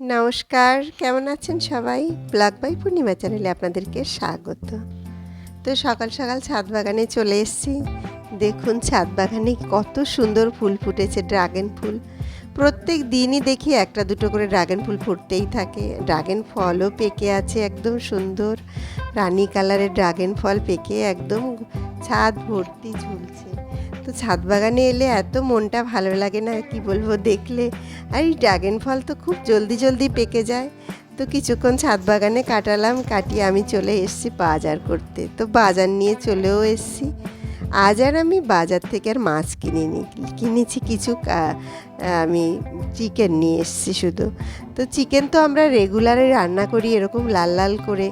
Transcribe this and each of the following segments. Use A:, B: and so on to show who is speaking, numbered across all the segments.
A: নমস্কার, কেমন আছেন সবাই? ব্লগ বাই পূর্ণিমা চ্যানেলে আপনাদেরকে স্বাগত। তো সকাল সকাল ছাদ বাগানে চলে এসেছি। দেখুন ছাদ বাগানে কত সুন্দর ফুল ফুটেছে, ড্রাগন ফুল। প্রত্যেক দিনই দেখি একটা দুটো করে ড্রাগন ফুল ফুটতেই থাকে। ড্রাগন ফলও পেকে আছে একদম সুন্দর। রানী কালারের ড্রাগন ফল পেকে একদম ছাদ ভর্তি ঝুলছে। তো ছাদ বাগানে এলে এত মনটা ভালো লাগে না, কি বলব দেখলে। আর এই ড্রাগন ফল তো খুব জলদি জলদি পেকে যায়। তো কিছুক্ষণ ছাদ বাগানে কাটালাম, কাটিয়ে আমি চলে এসেছি বাজার করতে। তো বাজার নিয়ে চলেও এসেছি। আজ আর আমি বাজার থেকে আর মাছ কিনিনি, কিনেছি কিছু আমি চিকেন নিয়ে এসেছি শুধু। তো চিকেন তো আমরা রেগুলারে রান্না করি, এরকম লাল লাল করে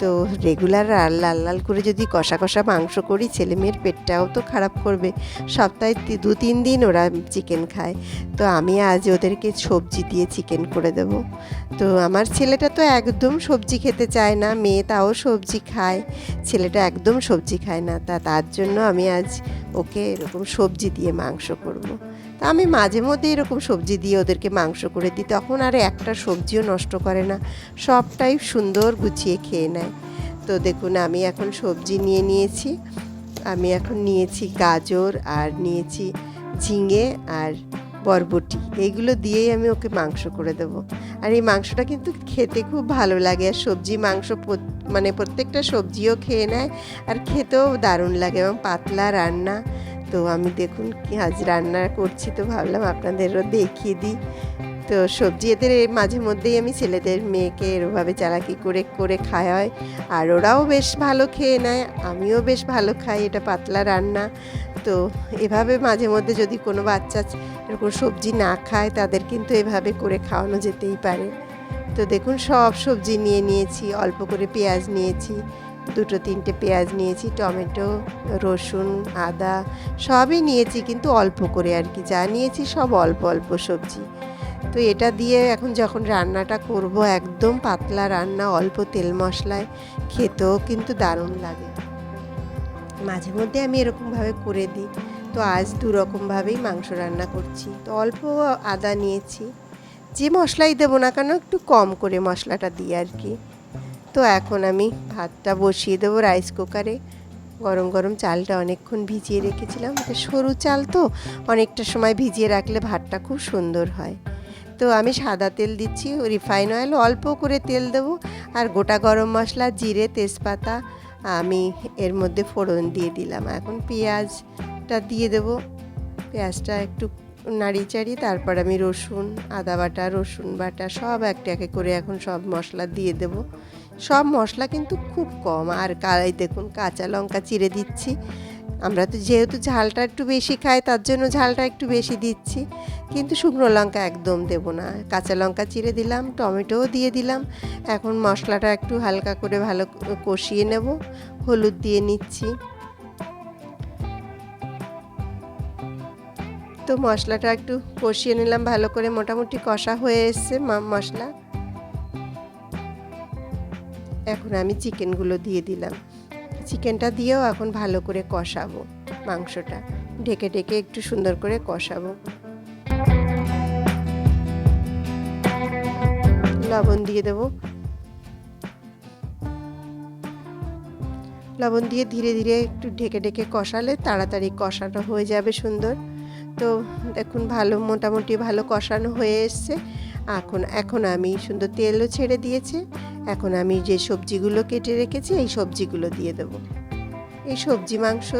A: তো রেগুলার লাল লাল করে যদি কষা কষা মাংস করি, ছেলে মেয়ের পেটটাও তো খারাপ করবে। সপ্তাহে দু, তিন দিন ওরা চিকেন খায়। তো আমি আজ ওদেরকে সবজি দিয়ে চিকেন করে দেব। তো আমার ছেলেটা তো একদম সবজি খেতে চায় না, মেয়ে তাও সবজি খায়, ছেলেটা একদম সবজি খায় না। তা, তার জন্য আমি আজ ওকে এরকম সবজি দিয়ে মাংস করব। তা আমি মাঝে মধ্যে এরকম সবজি দিয়ে ওদেরকে মাংস করে দিই, তখন আর একটা সবজিও নষ্ট করে না, সবটাই সুন্দর গুছিয়ে খেয়ে নেয় তো দেখুন, আমি এখন সবজি নিয়ে নিয়েছি, আমি এখন নিয়েছি গাজর আর নিয়েছি ঝিঙে আর বরবটি, এইগুলো দিয়েই আমি ওকে মাংস করে দেব। আর এই মাংসটা কিন্তু খেতে খুব ভালো লাগে, আর সবজি মাংস মানে প্রত্যেকটা সবজিও খেয়ে নেয়, আর খেতেও দারুণ লাগে এবং পাতলা রান্না। তো আমি দেখুন কি আজ রান্না করছি, তো ভাবলাম আপনাদেরও দেখিয়ে দিই। তো সবজি এদের মাঝে মধ্যেই আমি ছেলেদের মেয়েকে এরভাবে চালাকি করে করে খাওয়াই। আর ওরাও বেশ ভালো খেয়ে নেয়, আমিও বেশ ভালো খাই, এটা পাতলা রান্না। তো এভাবে মাঝে মধ্যে যদি কোনো বাচ্চা এরকম সবজি না খায়, তাদের কিন্তু এভাবে করে খাওয়ানো যেতেই পারে। তো দেখুন, সব সবজি নিয়ে নিয়েছি, অল্প করে পেঁয়াজ নিয়েছি, দুটো তিনটে পেঁয়াজ নিয়েছি, টমেটো, রসুন, আদা, সবই নিয়েছি, কিন্তু অল্প করে আর কি। যা নিয়েছি সব অল্প অল্প সবজি। তো এটা দিয়ে এখন যখন রান্নাটা করব, একদম পাতলা রান্না, অল্প তেল মশলায়, খেতেও কিন্তু দারুণ লাগে। মাঝে মধ্যে আমি এরকমভাবে করে দিই। তো আজ দু রকমভাবেই মাংস রান্না করছি। তো অল্প আদা নিয়েছি। যে মশলাই দেবো না কেন, একটু কম করে মশলাটা দিই আর কি। তো এখন আমি ভাতটা বসিয়ে দেবো রাইস কুকারে। গরম গরম চালটা অনেকক্ষণ ভিজিয়ে রেখেছিলাম। সরু চাল তো, অনেকটা সময় ভিজিয়ে রাখলে ভাতটা খুব সুন্দর হয়। তো আমি সাদা তেল দিচ্ছি রিফাইন অয়েল অল্প করে তেল দেবো। আর গোটা গরম মশলা, জিরে, তেজপাতা আমি এর মধ্যে ফোড়ন দিয়ে দিলাম। এখন পেঁয়াজটা দিয়ে দেবো। পেঁয়াজটা একটু নাড়ি চাড়ি তারপর আমি রসুন, আদা বাটা, রসুন বাটা সব একটা একে করে এখন সব মশলা দিয়ে দেব। সব মশলা কিন্তু খুব কম। আর কালাই দেখুন কাঁচা লঙ্কা চিড়ে দিচ্ছি। আমরা তো যেহেতু ঝালটা একটু বেশি খাই, তার জন্য ঝালটা একটু বেশি দিচ্ছি। কিন্তু শুকনো লঙ্কা একদম দেব না। কাঁচা লঙ্কা চিড়ে দিলাম, টমেটোও দিয়ে দিলাম। এখন মশলাটা একটু হালকা করে ভালো কষিয়ে নেব। হলুদ দিয়ে নিচ্ছি। তো মশলাটা একটু কষিয়ে নিলাম, ভালো করে মোটামুটি কষা হয়ে এসছে মশলা। এখন আমি চিকেনগুলো দিয়ে দিলাম। চিকেনটা দিয়েও এখন ভালো করে কষাবো, মাংসটা। ঢেকে ঢেকে একটু সুন্দর করে কষাবো। লবণ দিয়ে দেবো। লবণ দিয়ে ধীরে ধীরে একটু ঢেকে ঢেকে কষালে তাড়াতাড়ি কষানো হয়ে যাবে সুন্দর। তো দেখুন ভালো, মোটামুটি ভালো কষানো হয়ে এসছে। এখন এখন আমি সুন্দর তেলও ছেড়ে দিয়েছে। এখন আমি যে সবজিগুলো কেটে রেখেছি, এই সবজিগুলো দিয়ে দেবো। এই সবজি মাংস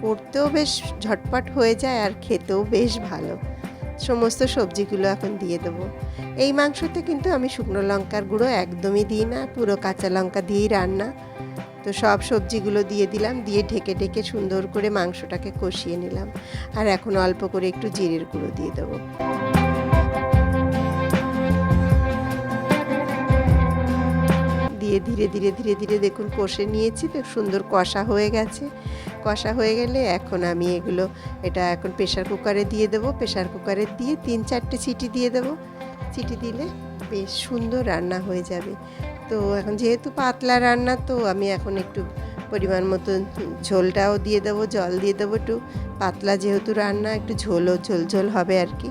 A: করতেও বেশ ঝটপট হয়ে যায় আর খেতেও বেশ ভালো। সমস্ত সবজিগুলো এখন দিয়ে দেবো। এই মাংসতে কিন্তু আমি শুকনো লঙ্কার গুঁড়ো একদমই দিই না, পুরো কাঁচা লঙ্কা দিয়েই রান্না। তো সব সবজিগুলো দিয়ে দিলাম, দিয়ে ঢেকে ঢেকে সুন্দর করে মাংসটাকে কষিয়ে নিলাম। আর এখন অল্প করে একটু জিরের গুঁড়ো দিয়ে দেবো। দিয়ে ধীরে ধীরে ধীরে ধীরে দেখুন কষে নিয়েছি, তো সুন্দর কষা হয়ে গেছে। কষা হয়ে গেলে এখন আমি এগুলো, এটা এখন প্রেশার কুকারে দিয়ে দেবো। প্রেশার কুকারে দিয়ে তিন চারটে সিটি দিয়ে দেবো। সিটি দিলে বেশ সুন্দর রান্না হয়ে যাবে। তো এখন যেহেতু পাতলা রান্না, তো আমি এখন একটু পরিমাণ মতো ঝোলটাও দিয়ে দেবো, জল দিয়ে দেবো একটু। পাতলা যেহেতু রান্না, একটু ঝোলও ঝোল ঝোল হবে আর কি।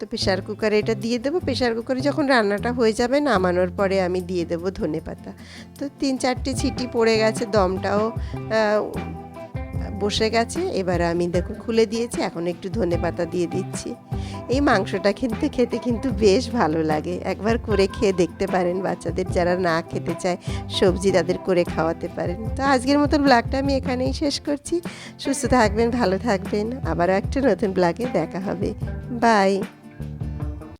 A: তো প্রেশার কুকারে এটা দিয়ে দেবো। প্রেশার কুকারে যখন রান্নাটা হয়ে যাবে নামানোর পরে আমি দিয়ে দেবো ধনে পাতা। তো তিন চারটে ছিটি পড়ে গেছে, দমটাও বসে গেছে। এবার আমি দেখুন খুলে দিয়েছি, এখন একটু ধনে পাতা দিয়ে দিচ্ছি। এই মাংসটা কিন্তু খেতে কিন্তু বেশ ভালো লাগে। একবার করে খেয়ে দেখতে পারেন, বাচ্চাদের যারা না খেতে চায়, সবজি তাদের করে খাওয়াতে পারেন। তো আজকের মতন ব্লগটা আমি এখানেই শেষ করছি। সুস্থ থাকবেন, ভালো থাকবেন। আবারও একটা নতুন ব্লগে দেখা হবে। বাই।